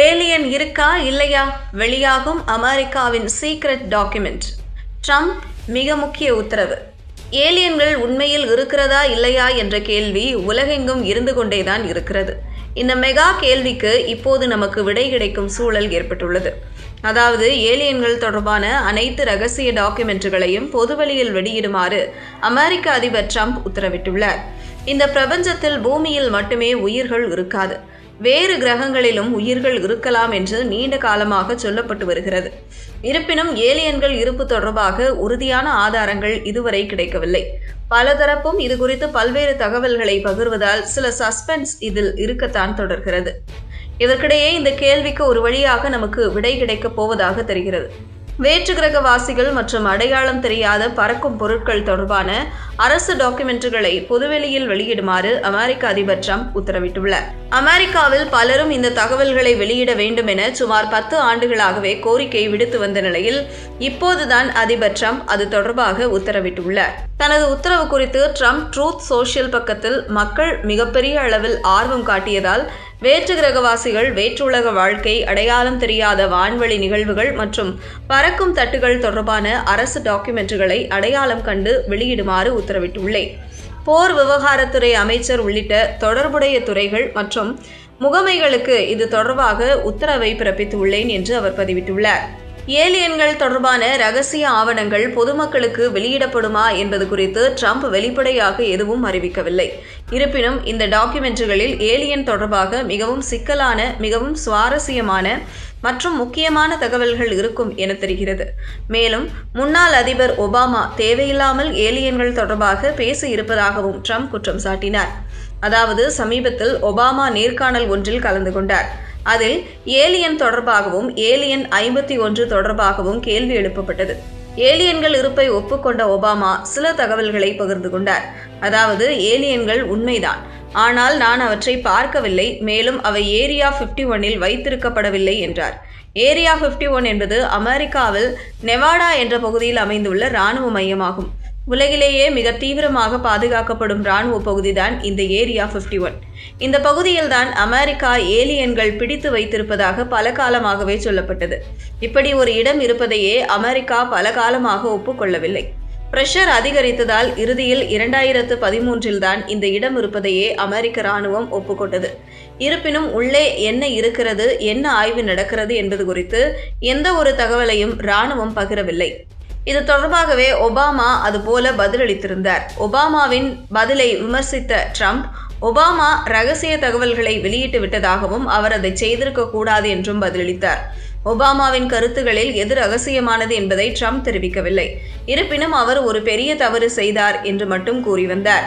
Alien இருக்கா இல்லையா? வெளியாகும் அமெரிக்காவின் சீக்ரெட் டாக்குமெண்ட் ட்ரம்ப் மிக முக்கிய உத்தரவு. ஏலியன்கள் உண்மையில் இருக்கிறதா இல்லையா என்ற கேள்வி உலகெங்கும் இருந்து கொண்டேதான் இருக்கிறது. இந்த மெகா கேள்விக்கு இப்போது நமக்கு விடை கிடைக்கும் சூழல் ஏற்பட்டுள்ளது. அதாவது ஏலியன்கள் தொடர்பான அனைத்து ரகசிய டாக்குமெண்ட்டுகளையும் பொதுவெளியில் வெளியிடுமாறு அமெரிக்க அதிபர் ட்ரம்ப் உத்தரவிட்டுள்ளார். இந்த பிரபஞ்சத்தில் பூமியில் மட்டுமே உயிர்கள் இருக்காது. வேறு கிரகங்களிலும் உயிர்கள் இருக்கலாம் என்று நீண்ட காலமாக சொல்லப்பட்டு வருகிறது. இருப்பினும் ஏலியன்கள் இருப்பு தொடர்பாக உறுதியான ஆதாரங்கள் இதுவரை கிடைக்கவில்லை. பலதரப்பும் இது குறித்து பல்வேறு தகவல்களை பகிர்வதால் சில சஸ்பென்ஸ் இதில் இருக்கத்தான் தொடர்கிறது. இதற்கிடையே இந்த கேள்விக்கு ஒரு வழியாக நமக்கு விடை கிடைக்கப் போவதாக தெரிகிறது. வேற்று கிரகவாசிகள் மற்றும் அடையாளம் தெரியாத பறக்கும் பொருட்கள் தொடர்பான அரசு டாக்குமெண்ட்டுகளை பொதுவெளியில் வெளியிடுமாறு அமெரிக்க அதிபர் ட்ரம்ப் உத்தரவிட்டுள்ளார். அமெரிக்காவில் பலரும் இந்த தகவல்களை வெளியிட வேண்டும் என சுமார் பத்து ஆண்டுகளாகவே கோரிக்கை விடுத்து வந்த நிலையில் இப்போதுதான் அதிபர் ட்ரம்ப் அது தொடர்பாக உத்தரவிட்டுள்ளார். தனது உத்தரவு குறித்து ட்ரம்ப் ட்ரூத் சோஷியல் பக்கத்தில் மக்கள் மிகப்பெரிய அளவில் ஆர்வம் காட்டியதால் வேற்று கிரகவாசிகள் வேற்றுலக வாழ்க்கை அடையாளம் தெரியாத வான்வெளி நிகழ்வுகள் மற்றும் பறக்கும் தட்டுகள் தொடர்பான அரசு டாக்குமெண்ட்டுகளை அடையாளம் கண்டு வெளியிடுமாறு உத்தரவிட்டுள்ளேன். போர் விவகாரத்துறை அமைச்சர் உள்ளிட்ட தொடர்புடைய துறைகள் மற்றும் முகமைகளுக்கு இது தொடர்பாக உத்தரவை பிறப்பித்துள்ளேன் என்று அவர் பதிவிட்டுள்ளார். ஏலியன்கள் தொடர்பான ரகசிய ஆவணங்கள் பொதுமக்களுக்கு வெளியிடப்படுமா என்பது குறித்து ட்ரம்ப் வெளிப்படையாக எதுவும் அறிவிக்கவில்லை. இருப்பினும் இந்த டாக்குமெண்ட்டுகளில் ஏலியன் தொடர்பாக மிகவும் சிக்கலான மிகவும் சுவாரஸ்யமான மற்றும் முக்கியமான தகவல்கள் இருக்கும் என தெரிகிறது. மேலும் முன்னாள் அதிபர் ஒபாமா தேவையில்லாமல் ஏலியன்கள் தொடர்பாக பேச இருப்பதாகவும் ட்ரம்ப் குற்றம் சாட்டினார். அதாவது சமீபத்தில் ஒபாமா நேர்காணல் ஒன்றில் கலந்து கொண்டார். அதில் ஏலியன் தொடர்பாகவும் ஏலியன் ஐம்பத்தி ஒன்று தொடர்பாகவும் கேள்வி எழுப்பப்பட்டது. ஏலியன்கள் இருப்பை ஒப்புக்கொண்ட ஒபாமா சில தகவல்களை பகிர்ந்து கொண்டார். அதாவது ஏலியன்கள் உண்மைதான். ஆனால் நான் அவற்றை பார்க்கவில்லை மேலும் அவை ஏரியா ஃபிஃப்டி ஒன்னில் வைத்திருக்கப்படவில்லை என்றார். ஏரியா ஃபிஃப்டி ஒன் என்பது அமெரிக்காவில் நெவாடா என்ற பகுதியில் அமைந்துள்ள இராணுவ மையமாகும். உலகிலேயே மிக தீவிரமாக பாதுகாக்கப்படும் இராணுவ பகுதிதான் இந்த ஏரியா ஃபிஃப்டி ஒன் இந்த பகுதியில்தான் அமெரிக்கா ஏலியன்கள் பிடித்து வைத்திருப்பதாக பல காலமாகவே சொல்லப்பட்டது. இப்படி ஒரு இடம் இருப்பதையே அமெரிக்கா பல காலமாக ஒப்புக்கொள்ளவில்லை. பிரஷர் அதிகரித்ததால் இறுதியில் இரண்டாயிரத்து பதிமூன்றில் தான் இந்த இடம் இருப்பதையே அமெரிக்க ராணுவம் ஒப்புக்கொண்டது. இருப்பினும் உள்ளே என்ன இருக்கிறது என்ன ஆய்வு நடக்கிறது என்பது குறித்து எந்த ஒரு தகவலையும் ராணுவம் பகிரவில்லை. இது தொடர்பாகவே ஒபாமா அதுபோல பதிலளித்திருந்தார். ஒபாமாவின் பதிலை விமர்சித்த ட்ரம்ப் ஒபாமா ரகசிய தகவல்களை வெளியிட்டு விட்டதாகவும் அவர் அதை செய்திருக்க கூடாது என்றும் பதிலளித்தார். ஒபாமாவின் கருத்துகளில் எது ரகசியமானது என்பதை ட்ரம்ப் தெரிவிக்கவில்லை. இருப்பினும் அவர் ஒரு பெரிய தவறு செய்தார் என்று மட்டும் கூறி வந்தார்